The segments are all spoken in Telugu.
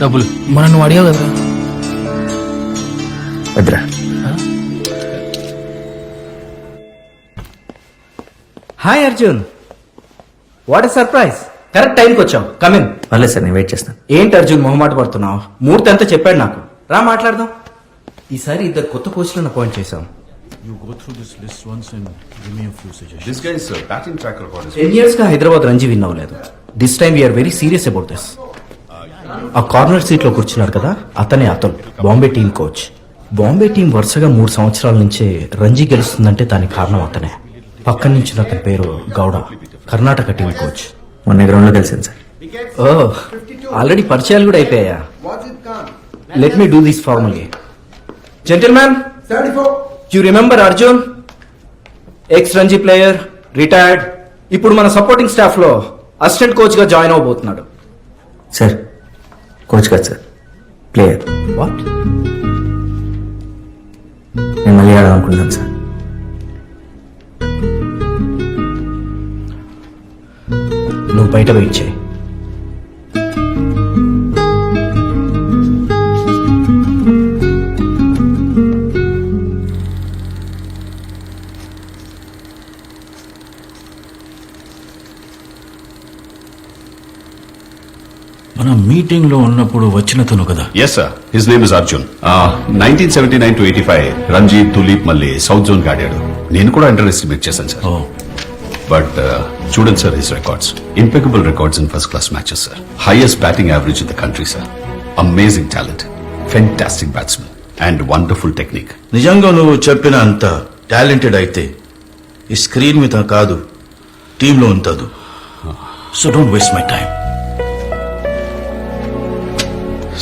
డబ్బులు. మనం నువ్వు అడిగావు కదరా. వద్దురా. Hi Arjun. What surprise correct టైంకి వచ్చాం. కమిన్ పర్లేదు సార్ నేను వెయిట్ చేస్తాను. ఏంటి అర్జున్ మొహమాట పడుతున్నావు? మూర్తి అంతా చెప్పాడు నాకు? రా మాట్లాడదాం. ఈసారి ఇద్దరు కొత్త కోచ్లను అపాయింట్ చేశాం. You go through this list once and give me a few suggestions. This guy's uh, batting track record is ten ఇయర్స్గా హైదరాబాద్ రంజీ విన్ అవ్వలేదు. This time we're very serious about this ఆ కార్నర్ సీట్లో కూర్చున్నారు కదా అతనే అతను Bombay team coach Bombay team వరుసగా మూడు సంవత్సరాల నుంచే రంజీ గెలుస్తుందంటే దానికి కారణం అతనే. పక్కన నుంచి అతని పేరు గౌడ కర్ణాటక టీం కోచ్ మొన్న గ్రౌండ్లో కలిసాను సార్. ఓ ఆల్రెడీ పరిచయాలు కూడా అయిపోయా let me do this formally gentleman you remember Arjun ex Ranji player retired ఇప్పుడు మన సపోర్టింగ్ స్టాఫ్లో అసిస్టెంట్ కోచ్గా జాయిన్ అవబోతున్నాడు. సార్ కోచ్ కాదు సార్ ప్లేయర్. వాట్? నేను మళ్ళీ ఆడాలనుకుంటున్నాను సార్. నువ్వు బయట వెయిట్ చేయి. మీటింగ్లో ఉన్నప్పుడు వచ్చినతను కదా? Yes, sir. His name is Arjun. Uh, 1979 to 85, Ranjith tulip మళ్ళీ సౌత్ జోన్ ఆడాడు. నేను కూడా అండర్ ఎస్టిమేట్ చేశాను సార్ బట్ చూడండి sir his records impeccable records in first class matches sir highest batting average in the country sir amazing talent fantastic batsmen and wonderful technique నిజంగా నువ్వు చెప్పిన అంత టాలెంటెడ్ అయితే ఈ స్క్రీన్ మీద కాదు టీంలో ఉంటదు. So don't waste my time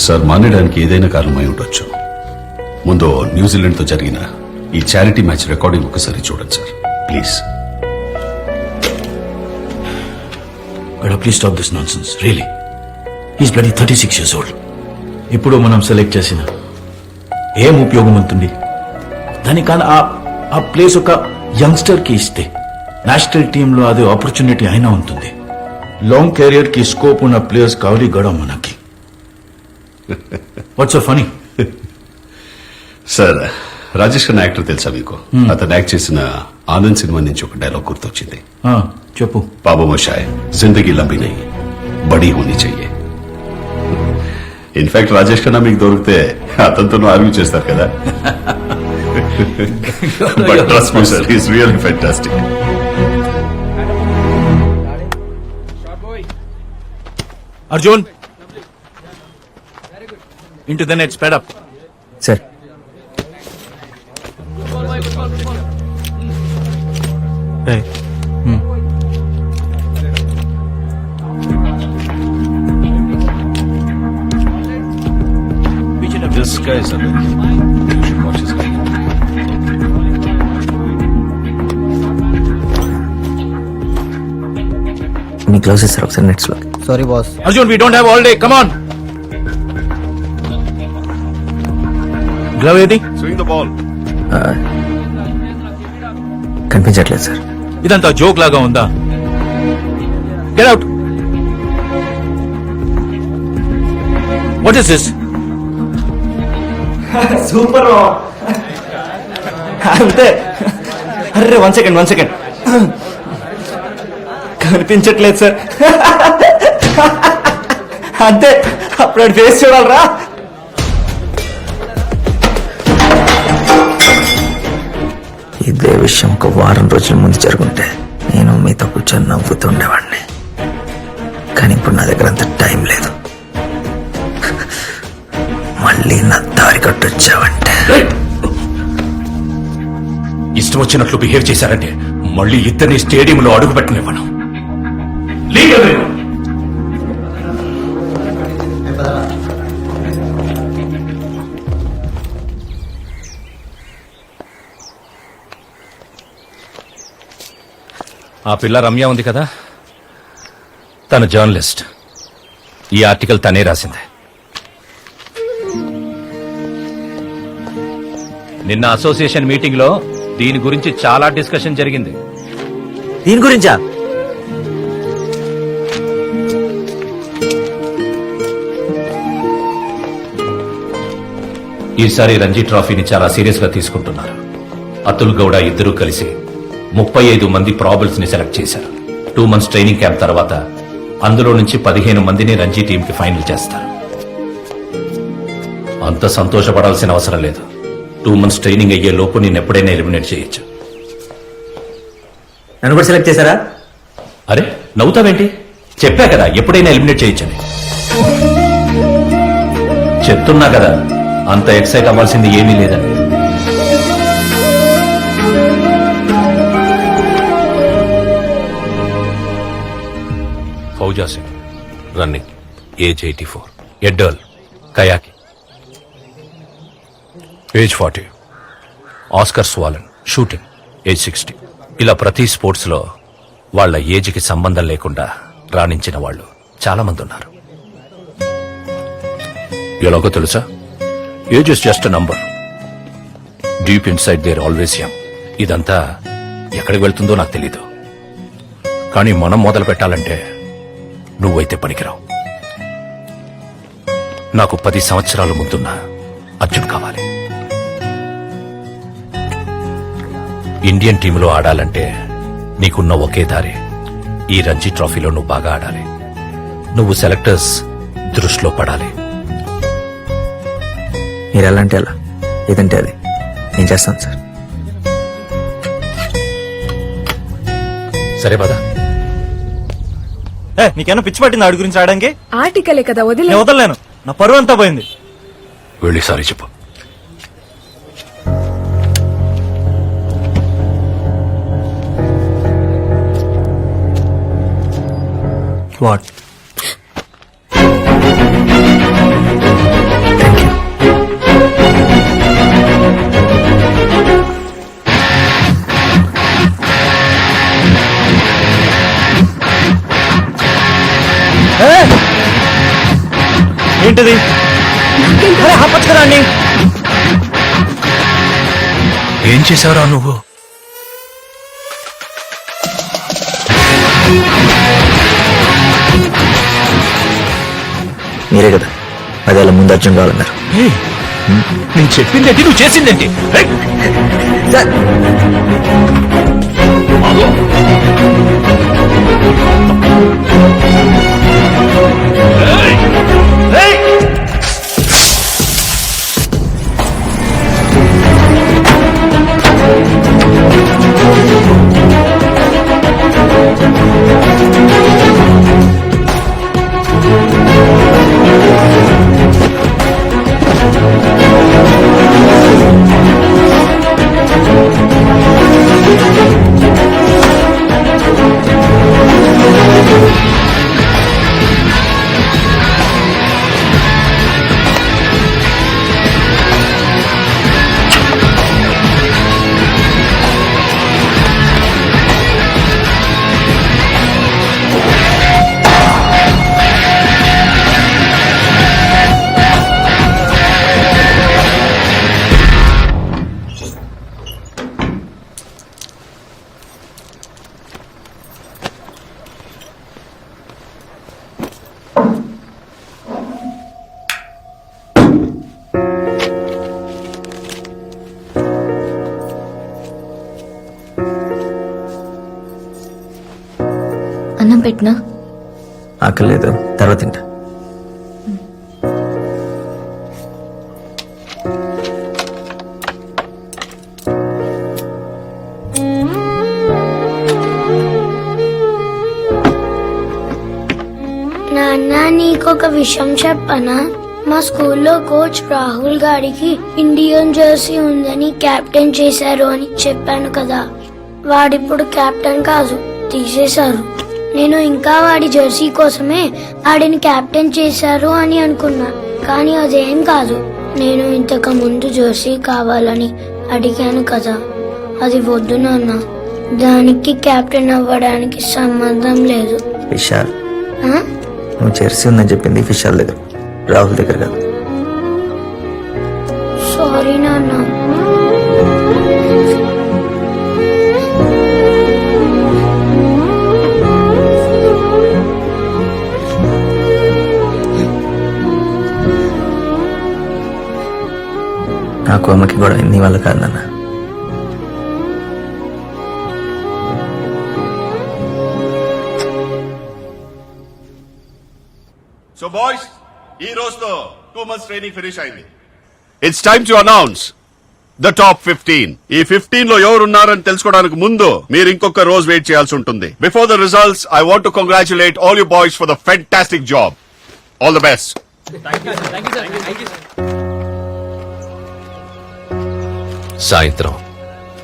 sir మానేయడానికి ఏదైనా కారణమై ఉండొచ్చు. ముందు న్యూజిలాండ్తో జరిగిన ఈ చారిటీ మ్యాచ్ రికార్డింగ్ ఒకసారి చూడండి సార్. ప్లీజ్ గడ please stop this nonsense really is bloody thirty six years old ఇప్పుడు మనం సెలెక్ట్ చేసిన ఏం ఉపయోగం ఉంటుంది? దానికన్నా ఆ ఆ ప్లేస్ ఒక యంగ్స్టర్కి ఇస్తే నేషనల్ టీంలో అది ఆపర్చునిటీ అయినా ఉంటుంది. లాంగ్ కెరియర్కి స్కోప్ ఉన్న ప్లేయర్స్ కావాలి గడం మనకి. What's funny sir Rajesh Khanna actor తెలుసా మీకు? అతను యాక్ట్ చేసిన ఆనంద్ సినిమా నుంచి ఒక డైలాగ్ గుర్తొచ్చింది. చెప్పు. పాపమోషాయ్ జిందగీ లంబి నై బడి హోని చెయ్యి. ఇన్ఫాక్ట్ రాజేష్ ఖన్నా మీకు దొరికితే అతనితో ఆర్గ్యూ చేస్తారు కదా? But Arjun Into the net sped up sir This guy is a very. You should watch this guy. Me close sir ఒకసారి నెట్స్ లో sorry boss Arjun we don't have all day come on Glove ఏది? Swing the ball. కనిపించట్లేదు సార్. ఇదంతా జోక్ లాగా ఉందా? Get out what is this super అంతే. అర్రే వన్ సెకండ్ వన్ సెకండ్ కనిపించట్లేదు సార్. అంతే. అప్పుడు ఫేస్ చూడాలరా. విషయం ఒక వారం రోజుల ముందు జరుగుంటే నేను మీతో కూర్చొని నవ్వుతుండేవాడిని కానీ ఇప్పుడు నా దగ్గర అంత టైం లేదు. మళ్ళీ నా దారి కట్టొచ్చావంటే. ఇష్టం వచ్చినట్లు బిహేవ్ చేశారంటే మళ్ళీ ఇద్దరిని స్టేడియంలో అడుగు పెట్టనివ్వను ఆ పిల్ల రమ్య ఉంది కదా? తన జర్నలిస్ట్. ఈ ఆర్టికల్ తనే రాసింది. నిన్న అసోసియేషన్ మీటింగ్లో దీని గురించి చాలా డిస్కషన్ జరిగింది. దీని గురించా? ఈసారి రంజీ ట్రాఫీని చాలా సీరియస్గా తీసుకుంటున్నారు. అతుల్ గౌడ ఇద్దరూ కలిసి ముప్పై ఐదు మంది ప్రాబుల్స్ని సెలెక్ట్ చేశారు. టూ మంత్స్ ట్రైనింగ్ క్యాంప్ తర్వాత అందులో నుంచి పదిహేను మందిని రంజీ టీం కి ఫైనల్ చేస్తారు. అంత సంతోషపడాల్సిన అవసరం లేదు. టూ మంత్స్ ట్రైనింగ్ అయ్యే లోపు నేను ఎప్పుడైనా ఎలిమినేట్ చేయొచ్చు. నన్ను కూడా సెలెక్ట్ చేశారా? అరే నవ్వుతావేంటి? చెప్పా కదా ఎప్పుడైనా ఎలిమినేట్ చేయొచ్చని. చెప్తున్నా కదా అంత ఎక్సైట్ అవ్వాల్సింది ఏమీ లేదని Fauja Singh running age eighty four ఎడ్డర్ల్ కయాకి age forty Oscar Swahn shooting age sixty ఇలా ప్రతి స్పోర్ట్స్లో వాళ్ళ ఏజ్కి సంబంధం లేకుండా రాణించిన వాళ్ళు చాలామంది ఉన్నారు. ఎలాగో తెలుసా? Age is just number deep inside there always young ఇదంతా ఎక్కడికి వెళ్తుందో నాకు తెలీదు. కానీ మనం మొదలు పెట్టాలంటే నువ్వైతే పనికిరావు. నాకు పది సంవత్సరాల ముందున్న అర్జున్ కావాలి. ఇండియన్ టీంలో ఆడాలంటే నీకున్న ఒకే దారి ఈ రంజీ ట్రోఫీలో నువ్వు బాగా ఆడాలి. నువ్వు సెలెక్టర్స్ దృష్టిలో పడాలి. మీరు ఎలా అంటే ఎలా ఏదంటే అది. నేను చేస్తాను సార్. సరే పదా ఏ నీకేమన్నా పిచ్చి పట్టింది ఆడి గురించి ఆడడానికి? ఆర్టికలే కదా వదిలే. నేను వదలలేను. నా పరువు అంతా పోయింది. వెళ్ళి సారీ చెప్పు. వాట్? ఏంటిది? అరే ఆపచ్చు కదా అండి. ఏం చేశావురా నువ్వు? మీరే కదా. పదేళ్ళ ముందు అర్జున్ కావాలన్నారు. నేను చెప్పిందేంటి? నువ్వు చేసిందేంటి! సార్! పెట్టినా? ఆకలి లేదు తర్వాత తింటా. నాన్న నీకొక విషయం చెప్పనా? మా స్కూల్లో కోచ్ రాహుల్ గారికి ఇండియన్ జెర్సీ ఉందని కెప్టెన్ చేశారు అని చెప్పాను కదా. వాడిప్పుడు కెప్టెన్ కాదు తీసేశారు. నేను ఇంకా వాడి జెర్సీ కోసమే వాడిని కెప్టెన్ చేశారు అని అనుకున్నా. కానీ అదేం కాదు. నేను ఇంతకు ముందు జెర్సీ కావాలని అడిగాను కదా. అది వద్దు నాన్న. దానికి కెప్టెన్ అవ్వడానికి సంబంధం లేదు. విశాల్. ఆ? నువ్వు జెర్సీ ఉందని చెప్పింది విశాల్ దగ్గర. రాహుల్ దగ్గర కాదు. సారీ నాన్న. నాకు అమ్మకి కూడా నీ వల్ల కాదు నాన్న. సో బాయ్స్ ఈ రోజుతో టూ మంత్స్ ట్రైనింగ్ ఫినిష్ అయింది. It's time to announce the top fifteen ఈ ఫిఫ్టీన్లో ఎవరు ఉన్నారని తెలుసుకోవడానికి ముందు మీరు ఇంకొక రోజు వెయిట్ చేయాల్సి ఉంటుంది. Before the results I want to congratulate all you boys for the fantastic job all the best సాయంత్రం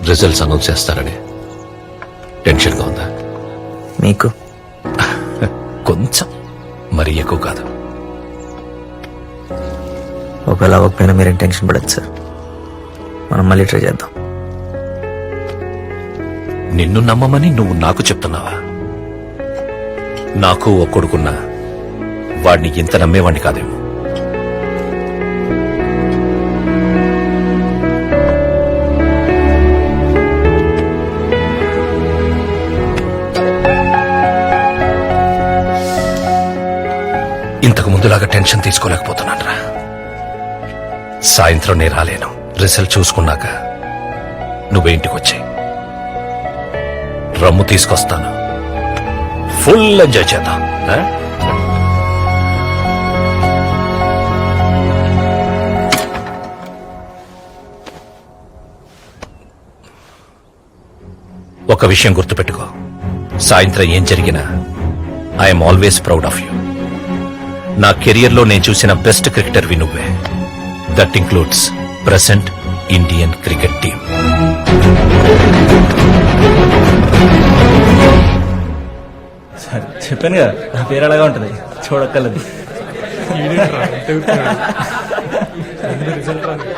రిజల్ట్స్ అనౌన్స్ చేస్తారని. టెన్షన్గా ఉందా? మీకు? కొంచెం మరీ ఎక్కువ కాదు. ఒకవేళ అవ్వకపోయినా మీరేం టెన్షన్ పడదు సార్. మనం మళ్ళీ ట్రై చేద్దాం. నిన్ను నమ్మమని నువ్వు నాకు చెప్తున్నావా? నాకు ఓ కొడుకున్నా వాడిని ఇంత నమ్మేవాడిని కాదేమో. ఇంతకు ముందులాగా టెన్షన్ తీసుకోలేకపోతున్నాను రా. సాయంత్రం నేను రాలేను. రిజల్ట్ చూసుకున్నాక నువ్వే ఇంటికి వచ్చాయి. రమ్ము తీసుకొస్తాను. ఫుల్ ఎంజాయ్ చేద్దాం. ఒక విషయం గుర్తుపెట్టుకో. సాయంత్రం ఏం జరిగినా I'm always proud of you నా కెరియర్లో నేను చూసిన బెస్ట్ క్రికెటర్ వి నువ్వే. That includes present Indian cricket team. సరే చెప్పాను కదా నా పేరు అలాగా ఉంటుంది. చూడక్కర్లేదు.